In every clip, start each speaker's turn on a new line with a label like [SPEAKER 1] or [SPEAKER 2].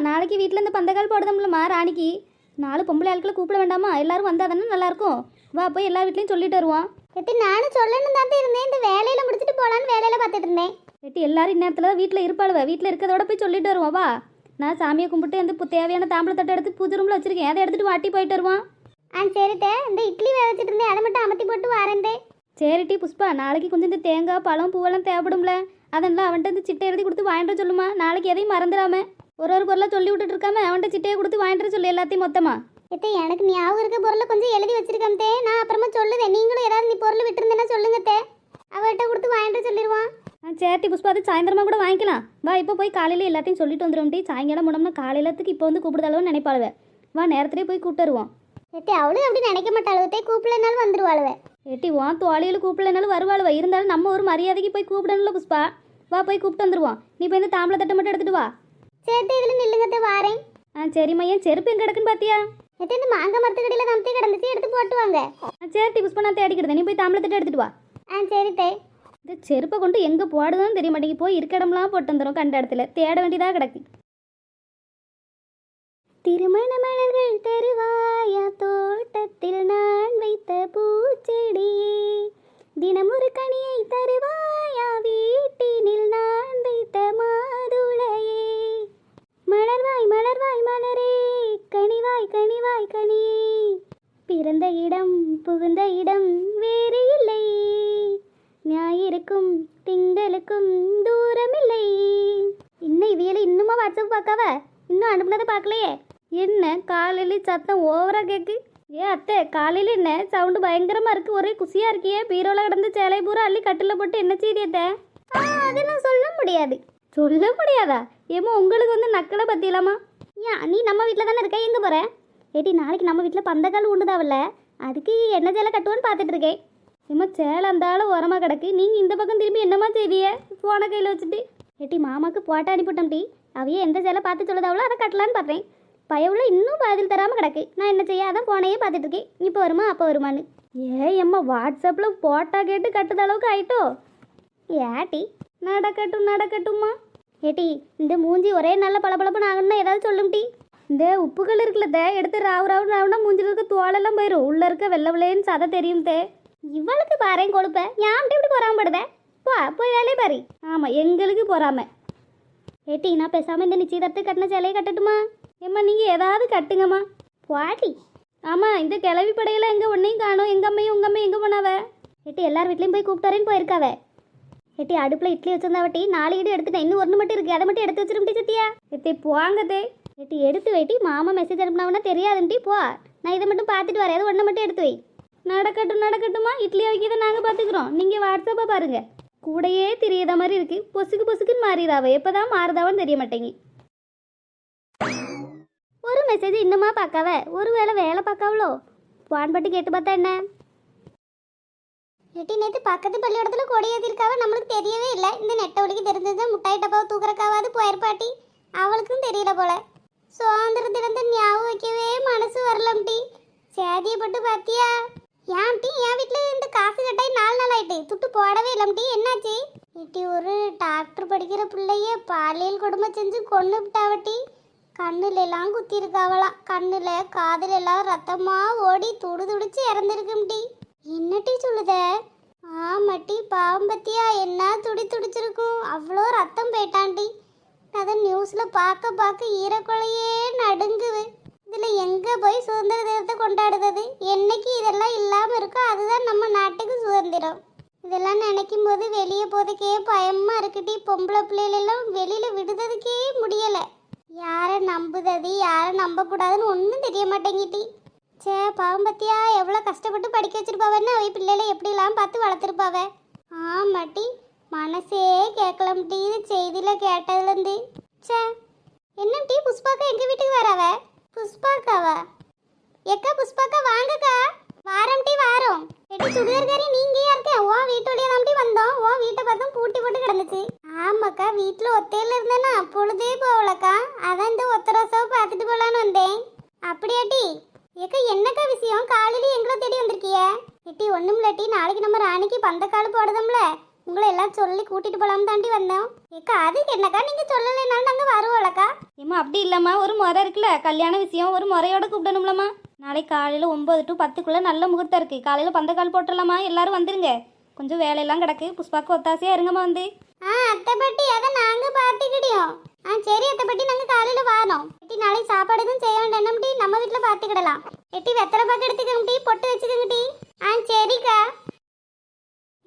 [SPEAKER 1] நாளைக்கு வீட்டில் இந்த பந்தக்கால் போடுதோம்லம்மா ராணிக்கு. நாலு பொம்பளை ஆட்களை கூப்பிட வேண்டாமா? எல்லாரும் வந்தால் தானே நல்லாயிருக்கும்? வா போய் எல்லா வீட்லேயும் சொல்லிட்டு வருவோம்.
[SPEAKER 2] எட்டி நானும் சொல்லணும் தான் இருந்தேன். இந்த வேலையில முடிச்சிட்டு போலான்னு வேலையில பார்த்துட்டு இருந்தேன்.
[SPEAKER 1] வெட்டி எல்லாரும் இந்நேரத்தில் தான் வீட்டில் இருப்பாளுவ. வீட்டில் இருக்கிறதோட போய் சொல்லிட்டு வருவோம். வா. நான் சாமியை கும்பிட்டு அந்த பு- தேவையான தாம்பளத்தட்டை எடுத்து பூஜை ரூமில் வச்சிருக்கேன். அதை எடுத்துட்டு வாட்டி போயிட்டு வருவான்
[SPEAKER 2] ஆ சரித்தே இந்த இட்லி வேக வச்சுட்டு இருந்தேன். அதை மட்டும் அமர்த்தி போட்டு வரேன்டே
[SPEAKER 1] சரிட்டி புஷ்பா நாளைக்கு கொஞ்சம் இந்த தேங்காய் பழம் பூவெல்லாம் தேவைப்படும்ல. அதெல்லாம் அவன்கிட்ட இந்த சிட்டை எழுதி கொடுத்து வாங்கிட்டு சொல்லுமா. நாளைக்கு எதையும் மறந்துடாம. ஒரு ஒரு பொருளாக சொல்லி விட்டுட்டு இருக்காம அவன்கிட்ட சிட்டையை கொடுத்து வாங்கிட்டு சொல்லு எல்லாத்தையும் மொத்தமா.
[SPEAKER 2] எத்தே எனக்கு ஞாபகம் இருக்க பொருளை கொஞ்சம் எழுதி வச்சிருக்கேன் தே. நான் அப்புறமா சொல்லுதேன் நீங்களும் ஏதாவது நீ பொருள் விட்டுருந்தேன்னா சொல்லுங்க தே. அவர்கிட்ட கொடுத்து வாங்கிட்டு சொல்லிடுவான்
[SPEAKER 1] ஆ சரிட்டி புஷ்பா அது சாயந்தரமா கூட வாங்கிக்கலாம். வா இப்போ போய் காலையில் எல்லாத்தையும் சொல்லிட்டு வந்துடும் டி. சாயங்காலம் முடம்னா காலையிலத்துக்கு இப்போ வந்து கூப்பிடுதாலும் நினைப்பாளுவ. வா நேரத்திலே போய் கூப்பிட்டு வருவோம்.
[SPEAKER 2] எத்தே அவளும் அப்படி நினைக்க மாட்டாளுவத்தே கூப்பிடலனாலும் வந்துருவாளுவ.
[SPEAKER 1] ஏட்டி உன் தோழியில் கூப்பிடலனாலும் வருவாளுவ. இருந்தாலும் நம்ம ஒரு மரியாதைக்கு போய் கூப்பிடணும்ல புஷ்பா. வா போய் கூப்பிட்டு வந்துருவோம். நீ போய் இந்த தாம்பளை தட்டை மட்டும் எடுத்துட்டு வா.
[SPEAKER 2] சேர்த்து இதில் நில்லுங்கத்தே வாரேன்
[SPEAKER 1] ஆ சரிம்மா ஏன் செருப்பு எங்கே கிடக்குன்னு பார்த்தியா
[SPEAKER 2] எத்தே இந்த மாங்காய் மரத்துக்கடியில் நம்பி கிடந்துச்சு எடுத்து போட்டு வாங்க
[SPEAKER 1] ஆ சரிட்டி புஷ்பா நான் தேடிக்கிடுதேன் நீ போய் தாம்பளை தட்டை எடுத்துட்டு வா
[SPEAKER 2] ஆ சரி தே
[SPEAKER 1] இந்த செருப்பை கொண்டு எங்கே போடுதுன்னு தெரிய மாட்டேங்குது போய் இருக்க இடம்லாம் போட்டு வந்துடும் கண்ட இடத்துல தேட வேண்டியதாக கிடக்கு
[SPEAKER 2] திருமண மலர்கள் தருவாயா ஞாயிறுக்கும் திங்களுக்கும் தூரமில்லை. இன்னும் இவியல இன்னுமா வாட்ஸ்அப் பார்க்காவ? இன்னும் அனுப்புனதை பார்க்கலையே.
[SPEAKER 1] என்ன காலையில சத்தம் ஓவரா கேக்கு? ஏ அத்தை காலையில என்ன? சவுண்டு பயங்கரமா இருக்கு. ஒரே குசியா இருக்கியே. பீரோல கிடந்து சேலை பூரா அள்ளி கட்டில போட்டு என்ன
[SPEAKER 2] செய்தியத்தை அதெல்லாம் சொல்ல முடியாது.
[SPEAKER 1] சொல்ல முடியாதா? ஏமா உங்களுக்கு வந்து நக்கலை பத்தியலாமா
[SPEAKER 2] ஏன் நீ நம்ம வீட்டில் தானே இருக்க? எங்கே போகிற ஏடி நாளைக்கு நம்ம வீட்டில் பந்தக்கால் உண்டுதாவில்ல? அதுக்கு என்ன சேலை கட்டுவோன்னு பார்த்துட்ருக்கேன்
[SPEAKER 1] ஏம்மா சேலை அந்த ஆளு கிடக்கு. நீங்கள் இந்த பக்கம் திரும்பி என்னமா செய்விய போன கையில் வச்சுட்டு.
[SPEAKER 2] ஏட்டி மாமாக்கு போட்டோ அனுப்பிட்டோம் டி. அவையே எந்த சேலை பார்த்து சொல்லுதாவளோ அதை கட்டலான்னு பார்த்தேன் பயவுல இன்னும் பதில் தராமல் கிடக்கு. நான் என்ன செய்ய? அதான் போனையே பார்த்துட்டு இருக்கேன். இப்போ வருமா? அப்போ வருமான்னு.
[SPEAKER 1] ஏ எம்மா வாட்ஸ்அப்பில் போட்டா கேட்டு கட்டுத அளவுக்கு ஆயிட்டோ?
[SPEAKER 2] ஏட்டி
[SPEAKER 1] நடக்கட்டும் நடக்கட்டும்மா.
[SPEAKER 2] ஏட்டி இந்த மூஞ்சி ஒரே நல்ல பளபளப்புன்னு ஆகணும்னா ஏதாவது சொல்லும் டி.
[SPEAKER 1] இந்த உப்புகள் இருக்குல்ல தே எடுத்து ராவு ராவுன்னு ராவுனா மூஞ்சில இருக்க தோலெல்லாம் போயிடும் உள்ளே இருக்க வெள்ளை விளையன்னு சதை தெரியும் தே
[SPEAKER 2] இவளுக்கு பாறையும் கொழுப்ப? ஏன் இப்படி பொறாமப்படுத? போ போய் வேலையை பாரு.
[SPEAKER 1] ஆமாம் எங்களுக்கு பொறாம.
[SPEAKER 2] ஏட்டி நான் பேசாமல் இந்த நிச்சயதார்த்தம் கட்டின சேலையை கட்டட்டுமா?
[SPEAKER 1] ஏம்மா நீங்கள் ஏதாவது கட்டுங்கம்மா.
[SPEAKER 2] பாட்டி
[SPEAKER 1] ஆமாம் இந்த கிளவி படையில் எங்க ஒன்னையும் காணும். எங்கள் அம்மையும் உங்கள் அம்மையும் எங்கே போனாவ?
[SPEAKER 2] ஏட்டி எல்லார் வீட்லேயும் போய் கூப்பிட்டாரேன்னு போயிருக்காவ? ஏட்டி அடுப்பில் இட்லி வச்சிருந்தாவட்டி நாலு இடி எடுத்துட்டேன். இன்னும் ஒன்று மட்டும் இருக்குது அதை மட்டும் எடுத்து வச்சிருமிட்டி சத்தியா
[SPEAKER 1] எத்தை போங்கதே
[SPEAKER 2] ஏட்டி எடுத்து வைட்டி. மாமா மெசேஜ் அனுப்புனாவனா தெரியாதுன்ட்டி. போ. நான் இதை மட்டும் பார்த்துட்டு வரேன். அது ஒன்று மட்டும் எடுத்து வை.
[SPEAKER 1] நடக்கட்டும் நடக்கட்டுமா இட்லி வைக்கிறத நாங்கள் பார்த்துக்குறோம் நீங்கள் வாட்ஸ்அப்பை பாருங்கள் கூடையே தெரியாத மாதிரி இருக்குது பொசுக்கு பொசுக்குன்னு மாறிடாவ. எப்பதான் மாறுதாவான்னு தெரிய மாட்டேங்கி.
[SPEAKER 2] ஒரு மெசேஜ் இன்னுமா பார்க்காவ? ஒரு வேளை வேலை பார்க்காவளோ? வான் பட்டு கேட்டு பார்த்தா என்ன? ஏட்டி நேற்று பக்கத்து பள்ளிக்கூடத்தில் கொடி ஏற்றிருக்காவ நம்மளுக்கு தெரியவே இல்லை. இந்த நெட்ட ஒலிக்கு தெரிஞ்சது முட்டாய் டப்பாவை தூக்குறக்காவது போயிருப்பாட்டி அவளுக்கும் தெரியல போல. சுதந்திர தினத்தை ஞாபகம் வைக்கவே மனசு வரலம்டி சேதியப்பட்டு பார்த்தியா ஏன்ட்டி என் வீட்டில் இருந்து காசு கட்டாய் நாலு நாள் ஆயிட்டு. துட்டு போடவே இல்லம் என்னாச்சு? ஏட்டி ஒரு டாக்டர் படிக்கிற பிள்ளைய பாலியல் கொடுமை செஞ்சு கொண்டு விட்டாவட்டி கண்ணுல எல்லாம் குத்தி இருக்காவலாம் கண்ணுல காதுல எல்லாம் ரத்தமா ஓடி துடு துடிச்சு இறந்துருக்கும்டி என்னட்டி சொல்லுத? ஆமாட்டி பாவம் பத்தியா என்ன துடி துடிச்சிருக்கும்? அவ்வளோ ரத்தம் போயிட்டான்டி அதை நியூஸில் பார்க்க பார்க்க ஈரக்குலையே நடுங்குது. இதில் எங்கே போய் சுதந்திர தினத்தை கொண்டாடுறது? என்னைக்கு இதெல்லாம் இல்லாமல் இருக்கோ அதுதான் நம்ம நாட்டுக்கு சுதந்திரம். இதெல்லாம் நினைக்கும் போது வெளியே போறதுக்கே பயமாக இருக்குடி. பொம்பளை பிள்ளைகளெல்லாம் வெளியில் விடுறதுக்கே முடியலை. யாரை நம்புதது யாரை நம்பக்கூடாதுன்னு ஒன்றும் தெரிய மாட்டேங்கிட்டி. சே பாவம் பத்தியா எவ்வளோ கஷ்டப்பட்டு படிக்க வச்சிருப்பாவன்னு அவை பிள்ளைகளை எப்படிலாம் பார்த்து வளர்த்துருப்பாவ? ஆமாட்டி மனசே கே டீ இது செய்தியில் கேட்டதுலேருந்து சே என்ன டீ புஷ்பாக்கா எங்கள் வீட்டுக்கு வராவ புஷ்பாக்காவா எக்கா புஷ்பாக்கா வாங்கக்கா வாரம் டீ வாரம் எட்டி சுடிதார்காரி நீங்க இருக்க ஓ வீட்டு வழியா தான் டீ வந்தோம் ஓ வீட்டை பார்த்தோம் பூட்டி போட்டு கிடந்துச்சு ஆமாக்கா வீட்டில் ஒத்தையில இருந்தேன்னா பொழுதே போகலக்கா அதான் இந்த ஒத்த ரோசாவை பார்த்துட்டு போலான்னு வந்தேன் அப்படியாட்டி ஏக்கா என்னக்கா விஷயம் காலையில எங்களை தேடி வந்திருக்கிய எட்டி ஒண்ணும் இல்லாட்டி நாளைக்கு நம்ம ராணிக்கு பந்தக்கால் போடுதோம்ல உங்களை எல்லாம் சொல்லி கூட்டிட்டு போலாம் தாண்டி வந்தோம். ஏக்கா அதுக்கு என்னக்கா நீங்க சொல்லலைனாலும் நாங்க வருவோம்லக்கா.
[SPEAKER 1] ஏம்மா அப்படி இல்லைம்மா ஒரு முறை இருக்குல்ல. கல்யாண விஷயம் ஒரு முறையோட கூப்பிடணும்லம்மா. நாளைக்கு காலையில் ஒம்பது டு பத்துக்குள்ளே நல்ல முகூர்த்தம் இருக்குது காலையில் பந்தக்கால் போட்டுடலாமா எல்லாரும் வந்துருங்க. கொஞ்சம் வேலையெல்லாம் கிடக்கு. புஷ்பாக்கு ஒத்தாசையாக இருங்கம்மா வந்து.
[SPEAKER 2] ஆ அத்தை பாட்டி அதை நாங்க பார்த்துக்கிடியோம் ஆ சரி அத்தை பாட்டி நாங்க காலையில வரோம். எட்டி நாளைக்கு சாப்பாடு எதுவும் செய்ய வேண்டாம் நம்ம வீட்ல பார்த்துக்கிடலாம். எட்டி வெத்தலை பாக்கு எடுத்துக்கோங்க டீ பொட்டு வச்சுக்கோங்க டீ ஆ சரிக்கா.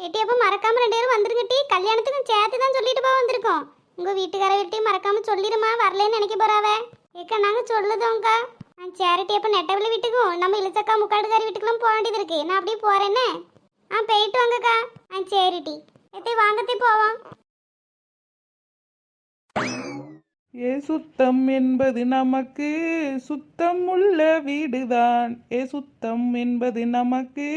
[SPEAKER 2] எட்டி அப்போ மறக்காம ரெண்டு பேரும் வந்துருங்கட்டி கல்யாணத்துக்கும் சேர்த்து தான் சொல்லிட்டு போக வந்திருக்கோம். உங்க வீட்டுக்கார வீட்டையும் மறக்காம சொல்லிடுமா வரலன்னு நினைக்க போறாவ. ஏக்கா நாங்க சொல்லுதோங்க்கா ஆ சேரிட்டி அப்போ நெட்டவள்ளி வீட்டுக்கும் நம்ம இழுச்சக்கா முக்காடுகாரி வீட்டுக்குலாம் போக வேண்டியது இருக்கு நான் அப்படியே போறேன்னு ஆ போயிட்டு வாங்கக்கா. ஆ சரிட்டி. எத்தே வாங்கத்தே போவோம்.
[SPEAKER 3] ஏ சுத்தம் என்பது நமக்கு சுத்தம் உள்ள வீடுதான். ஏ சுத்தம் என்பது நமக்கு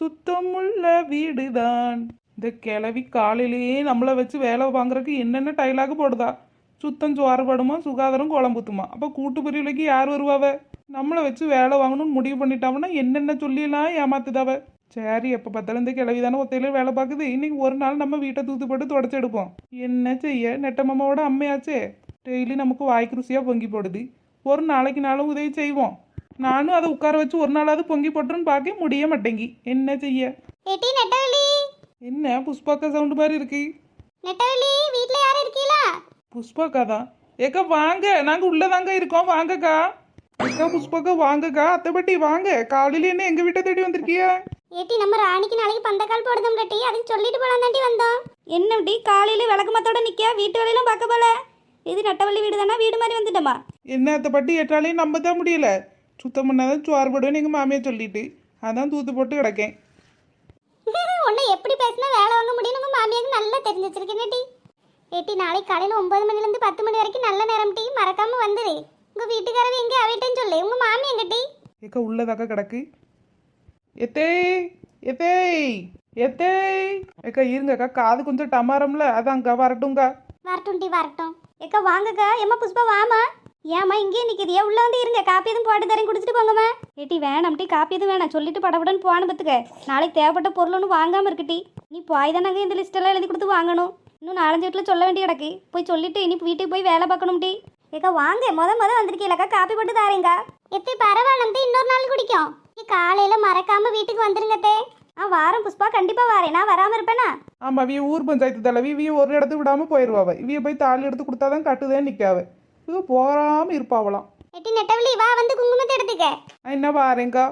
[SPEAKER 3] சுத்தம் உள்ள வீடுதான். இந்த கிளவி காலையிலேயே நம்மளை வச்சு வேலை வாங்குறதுக்கு என்னென்ன டைலாக் போடுதா? சுத்தம் சுவாரப்படுமா சுகாதாரம் குழம்புத்துமா? அப்போ கூட்டு பிரிவுலைக்கு யார் வருவாவ? நம்மளை வச்சு வேலை வாங்கணும்னு முடிவு பண்ணிட்டாங்கன்னா என்னென்ன சொல்லியெல்லாம் ஏமாத்துதாவ? சரி எப்போ பார்த்தாலும் இந்த கிளவி தானே ஒத்தையில வேலை பார்க்குது. இன்னைக்கு ஒரு நாள் நம்ம வீட்டை தூத்து போட்டு தொடச்சி எடுப்போம். என்ன செய்ய? நெட்ட மாமாவோட அம்மையாச்சே. டெய்லி நமக்கு வாய்க்கு ருசியாக பொங்கி போடுது. ஒரு நாளைக்கு நாளும் உதவி செய்வோம். நானும் அதை உட்கார வச்சு ஒரு நாளாவது பொங்கி போட்டுருன்னு பார்க்க முடிய மாட்டேங்கி. என்ன செய்ய?
[SPEAKER 2] எட்டி நெட்டவள்ளி.
[SPEAKER 3] என்ன புஷ்பாக்கா சவுண்டு மாதிரி இருக்கு?
[SPEAKER 2] நெட்டவள்ளி வீட்ல யாரும் இருக்கீங்களா
[SPEAKER 3] புஷ்பாக்கா தான் ஏக்கா வாங்க. நாங்கள் உள்ளதாங்க இருக்கோம். வாங்கக்கா. ஏக்கா புஷ்பாக்கா வாங்கக்கா. அத்தைப்பட்டி வாங்க. காலையில என்ன எங்கள் வீட்டை தேடி வந்திருக்கியா?
[SPEAKER 2] ஏட்டி நம்ம ராணிக்கு நாளைக்கு பந்தக்கால் போடுதோம் கட்டி. அதுக்கு சொல்லிட்டு போலாம் தாண்டி வந்தோம்.
[SPEAKER 1] என்ன டி காலையில் விளக்கு மத்தோட நிற்க வீட்டு வேலையெல்லாம் பார்க்க போல? இது நட்டவள்ளி வீடு தானே வீடு மாதிரி வந்துட்டோமா?
[SPEAKER 3] என்ன அத்தைப்பட்டி ஏற்றாலையும் நம்ப தான் முடியல. சுத்தம் பண்ணாதான் சோறு போடுவேன்னு எங்கள் மாமியார் சொல்லிட்டு. அதான் தூத்து போட்டு கிடக்கேன்.
[SPEAKER 2] உன்னை எப்படி பேசினா வேலை வாங்க முடியும் உங்க மாமியாருக்கு நல்லா தெரிஞ்சு வச்சிருக்கேன் டி ஏட்டி நாளைக்கு காலையில ஒன்பது மணில இருந்து பத்து மணி வரைக்கும் நல்ல நேரம் டீ மறக்காம வந்துரு. உங்க வீட்டுக்காரவி எங்க அவிட்டேன்னு சொல்லு. உங்க மாமி எங்க டீ?
[SPEAKER 3] ஏக்கா உள்ளதாக்கா கிடக்கு. எத்தே எத்தே எத்தே. ஏக்கா இருங்கக்கா காது கொஞ்சம் டமாரம்ல. அதான்க்கா வரட்டும்க்கா.
[SPEAKER 2] வரட்டும் டீ வரட்டும்.
[SPEAKER 1] ஏக்கா வாங்கக்கா. ஏம்மா புஷ்பா வாமா ஏம்மா இங்கேயே நிற்கிறியா உள்ளே வந்து இருங்க. காப்பி எதுவும் போட்டு தரேன். குடிச்சிட்டு போங்கம்மா. ஏட்டி வேணாம். டீ காப்பி எதுவும் வேணாம். சொல்லிட்டு படபடன்னு போன பத்துக்க நாளைக்கு தேவைப்பட்ட பொருள் ஒன்றும் வாங்காமல் இருக்கு டீ நீ போய் தானங்க இந்த லிஸ்ட்டெல்லாம் எழுதி கொடுத்து வாங்கணும். இன்னும் நாலஞ்சு வீட்டில் சொல்ல வேண்டிய கிடக்கு. போய் சொல்லிட்டு இனி வீட்டுக்கு போய் வேலை பார்க்கணும் டீ ஏக்கா வாங்க. முத முத வந்திருக்கீங்களக்கா காப்பி போட்டு தாரேங்கா.
[SPEAKER 2] எத்தி பரவாயில்ல டீ இன்னொரு நாள் குடிக்கும். டீ காலையில மறக்காம வீட்டுக்கு வந்துருங்க தே
[SPEAKER 1] ஆ வாரம் புஷ்பா. கண்டிப்பாக வரேன். நான் வராமல் இருப்பேனா?
[SPEAKER 3] ஆமா இவிய ஊர் பஞ்சாயத்து தலைவி. இவிய ஒரு இடத்து விடாம போயிடுவாவ இவிய போய் தாலி எடுத்து கொடுத்தாதான் கட்டுதே நிக்காவ. இவ போறாம இருப்பாவலாம்
[SPEAKER 2] எட்டி நெட்டவள்ளி வா வந்து குங்குமத்தை எடுத்துக்க.
[SPEAKER 3] நான் என்ன வாரேங்க்கா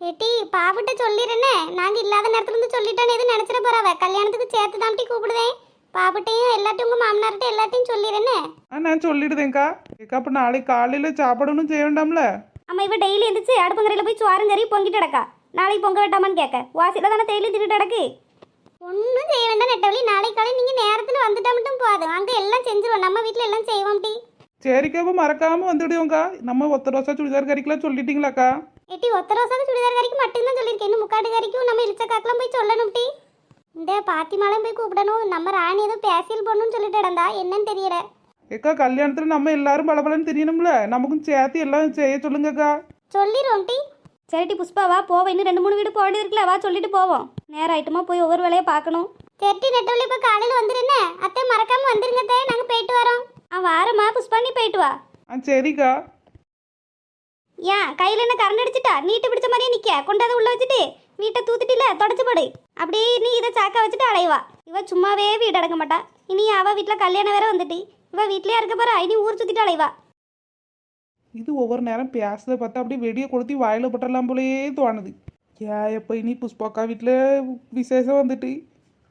[SPEAKER 2] ஏட்டி பாவிட்ட சொல்லிடுறேனே நாங்க இல்லாத நேரத்துல இருந்து சொல்லிட்டோன்னு எதுவும் நினைச்சிட போறாவ? கல்யாணத்துக்கு சேர்த்து தான் டீ கூப்பிடுதேன் பாவிட்டையும் எல்லாத்தையும் உங்க மாமனார்ட்ட எல்லாத்தையும் சொல்லிடுறேனே
[SPEAKER 3] ஆ நான் சொல்லிடுதேங்க்கா ஏக்கா அப்ப நாளைக்கு காலையில சாப்பிடணும் செய்ய வேண்டாம்ல?
[SPEAKER 1] அம்மா இவ டெய்லி எந்திரிச்சு அடுப்பங்கரையில் போய் சுவாருங்கறி பொங்கிட்டு கிடக்கா. நாளைக்கு பொங்க வேண்டாமான்னு கேட்க. வாசியில் தானே டெய்லி திட்டு கிடக்கு?
[SPEAKER 2] ஒன்றும் செய்ய வேண்டாம் நெட்டவள்ளி. நாளைக்கு காலை நீங்க நேரத்துல வந்துட்டா மட்டும் போதும் அங்க செஞ்சிருவோம். நம்ம வீட்ல எல்லாம் செய்வோம் டீ.
[SPEAKER 3] சரிக்கா அப்ப மறக்காம வந்துடுவோங்க்கா நம்ம ஒத்த ரோசா சுடிதார் கறிக்கலாம் சொல்லிட்டீங்களாக்கா?
[SPEAKER 2] எட்டி ஒத்த ரோசாக்கு சுடிதார் கறிக்கு மட்டும்தான் சொல்லியிருக்கேன். இன்னும் முக்காடு கறிக்கும் நம்ம இழிச்சக்காக்கெல்லாம் போய் சொல்லணும் டீ. இந்த பாத்திமாலாம் போய் கூப்பிடணும். நம்ம ராணி ஏதோ பேசியல் போடணும்னு சொல்லிட்டு இடந்தா என்னன்னு தெரியல.
[SPEAKER 3] ஏக்கா கல்யாணத்துல நம்ம எல்லாரும் பளபளன்னு தெரியணும்ல. நமக்கும் சேர்த்து எல்லாம் செய்ய சொல்லுங்கக்கா.
[SPEAKER 2] சொல்லிடுவோம் டீ.
[SPEAKER 1] சரிட்டி புஷ்பா வா போவோம். இன்னும் ரெண்டு மூணு வீடு போக வேண்டியது இருக்குல்ல வா சொல்லிட்டு போவோம். நேரம் ஆயிட்டுமா போய் ஒவ்வொரு வேலையை பார்க்கணும்.
[SPEAKER 2] செட்டி நெட்டவள்ளி இப்போ காலையில் வந்துருன்னு. அத்தை மறக்காம வந்துருங்க அத்தை. நாங்கள் போயிட்டு வரோம்.
[SPEAKER 1] ஆ வாரம்மா புஷ்பா நீ போயிட்டு வா.
[SPEAKER 3] ஆ சரிக்கா.
[SPEAKER 1] ஏன் கையில் என்ன கரண்ட் அடிச்சிட்டா? நீட்டு பிடிச்ச மாதிரியே நிற்க கொண்டாந்து உள்ள வச்சுட்டு வீட்டை தூத்துட்டில தொடச்சு போடு. அப்படியே நீ இதை சாக்கா வச்சுட்டு அலைவா. இவ சும்மாவே வீடு அடங்க மாட்டா. இனி அவ வீட்டில் கல்யாணம் வேற வந்துட்டு. இவ வீட்லயே இருக்க போறா? இனி ஊர் சுத்திட்டு அலைவா.
[SPEAKER 3] இது ஒவ்வொரு நேரம் பேசுறத பார்த்தா அப்படியே வெடியை கொளுத்தி வாயில போட்டுடலாம் போலயே தோணுது. ஏ எப்போ இனி புஷ்பாக்கா வீட்டில் விசேஷம் வந்துட்டு?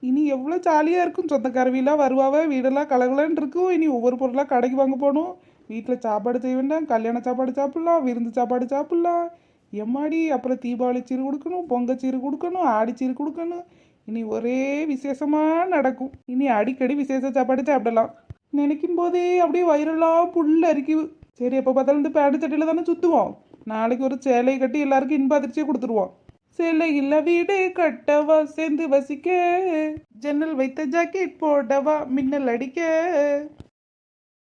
[SPEAKER 3] இனி எவ்வளோ ஜாலியாக இருக்கும்? சொந்தக்காரவிலாம் வருவாவ? வீடெல்லாம் கலகலன்னு இருக்கும். இனி ஒவ்வொரு பொருளாக கடைக்கு வாங்க போகணும். வீட்டில் சாப்பாடு செய்ய வேண்டாம். கல்யாண சாப்பாடு சாப்பிட்லாம். விருந்து சாப்பாடு சாப்பிட்லாம். எம்மாடி? அப்புறம் தீபாவளி சீர் கொடுக்கணும். பொங்கல் சீர் கொடுக்கணும். ஆடி சீர் கொடுக்கணும். இனி ஒரே விசேஷமாக நடக்கும். இனி அடிக்கடி விசேஷ சாப்பாடு சாப்பிடலாம். நினைக்கும் போதே அப்படியே வயிறெல்லாம் புல் அரிக்குது. சரி எப்போ பார்த்தாலும் இந்த பேண்ட் சட்டையில் தானே சுற்றுவோம் நாளைக்கு ஒரு சேலையை கட்டி எல்லாருக்கும் இன்ப அதிர்ச்சியை கொடுத்துருவோம். சேலை இல்ல வீடு கட்டவா சேர்ந்து வசிக்க. ஜன்னல் வைத்த ஜாக்கெட் போடவா மின்னல் அடிக்க.